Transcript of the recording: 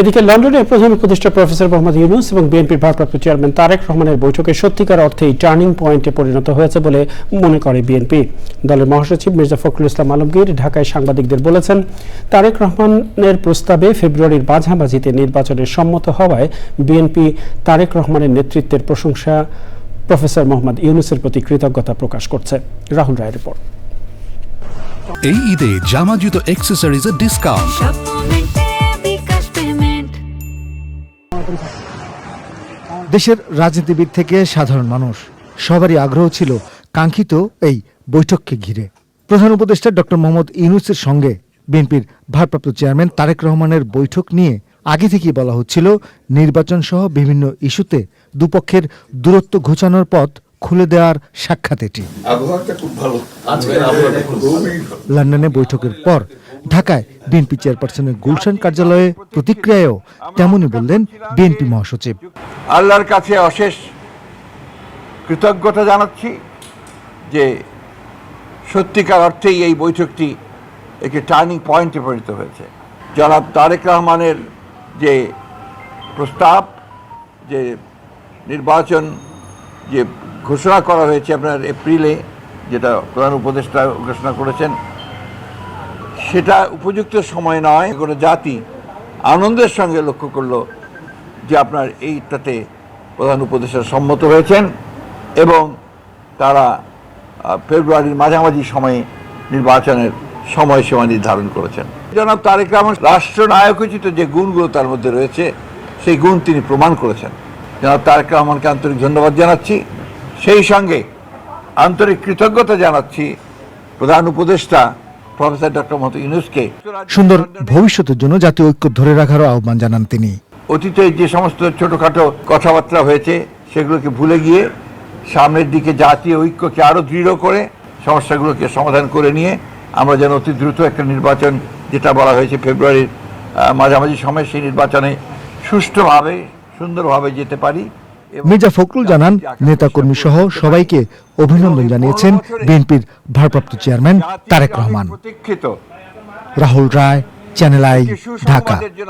এদিকে লন্ডনে প্রধান উপদেষ্টা প্রফেসর মোহাম্মদ ইউনুস এবং বিএনপির ভারপ্রাপ্ত চেয়ারম্যান তারেক রহমানের বৈঠকে সত্যিকার অর্থেই টার্নিং পয়েন্টে পরিণত হয়েছে বলে মনে করে বিএনপি। দলের মহাসচিব মির্জা ফখরুল ইসলাম আলমগীর ঢাকায় সাংবাদিকদের বলেছেন তারেক রহমানের প্রস্তাবে ফেব্রুয়ারির মাঝামাঝিতে নির্বাচনের সম্মত হওয়ায় বিএনপি তারেক রহমানের নেতৃত্বের প্রশংসা প্রফেসর মোহাম্মদ ইউনুসের প্রতি কৃতজ্ঞতা প্রকাশ করছে। রাহুল রায়ের রিপোর্ট। এই ঈদে জামা জুতো অ্যাক্সেসরিজের ডিসকাউন্ট দেশের রাজনীতিবিদ থেকে সাধারণ মানুষ। সবারই আগ্রহ ছিল কাঙ্ক্ষিত এই বৈঠককে ঘিরে। প্রধান উপদেষ্টা ডক্টর মোহাম্মদ ইউনুসের সঙ্গে বিএনপির ভারপ্রাপ্ত চেয়ারম্যান তারেক রহমানের বৈঠক নিয়ে আগে থেকেই বলা হচ্ছিল, নির্বাচন সহ বিভিন্ন ইস্যুতে দুপক্ষের দূরত্ব ঘোচানোর পথ খুলে দেওয়ার সাক্ষাৎ এটি। লন্ডনে বৈঠকের পর ঢাকায় বিএনপি চেয়ারপারসনের গুলশান কার্যালয়ে প্রতিক্রিয়ায়ও তেমনই বললেন বিএনপি মহাসচিব। আল্লাহর কাছে অশেষ কৃতজ্ঞতা জানাচ্ছি যে সত্যিকার অর্থেই এই বৈঠকটি একটি টার্নিং পয়েন্টে পরিণত হয়েছে। জনাব তারেক রহমানের যে প্রস্তাব যে নির্বাচন যে ঘোষণা করা হয়েছে আপনার এপ্রিলে, যেটা প্রধান উপদেষ্টা ঘোষণা করেছেন, সেটা উপযুক্ত সময় নয়। কোনো জাতি আনন্দের সঙ্গে লক্ষ্য করল যে আপনার এইটাতে প্রধান উপদেষ্টা সম্মত হয়েছেন এবং তারা ফেব্রুয়ারির মাঝামাঝি সময়ে নির্বাচনের সময়সীমা নির্ধারণ করেছেন। জনাব তারেক রহমান রাষ্ট্রনায়কোচিত যে গুণগুলো তার মধ্যে রয়েছে, সেই গুণ তিনি প্রমাণ করেছেন। জনাব তারেক রহমানকে আন্তরিক ধন্যবাদ জানাচ্ছি। সেই সঙ্গে আন্তরিক কৃতজ্ঞতা জানাচ্ছি প্রধান উপদেষ্টা প্রফেসর ডক্টর মোহাম্মদ ইউনুসকে। সুন্দর ভবিষ্যতের জন্য জাতীয় ঐক্য ধরে রাখারও আহ্বান জানান তিনি। অতীতে যে সমস্ত ছোটোখাটো কথাবার্তা হয়েছে সেগুলোকে ভুলে গিয়ে সামনের দিকে জাতীয় ঐক্যকে আরও দৃঢ় করে সমস্যাগুলোকে সমাধান করে নিয়ে আমরা যেন অতি দ্রুত একটা নির্বাচন যেটা বলা হয়েছে ফেব্রুয়ারির মাঝামাঝি সময় সেই নির্বাচনে সুষ্ঠুভাবে সুন্দরভাবে যেতে পারি। মির্জা ফখরুল জানান নেতাকর্মী সহ সবাইকে অভিনন্দন জানিয়েছেন বিএনপির ভারপ্রাপ্ত chairman Tarek Rahman. Rahul Roy channel I Dhaka.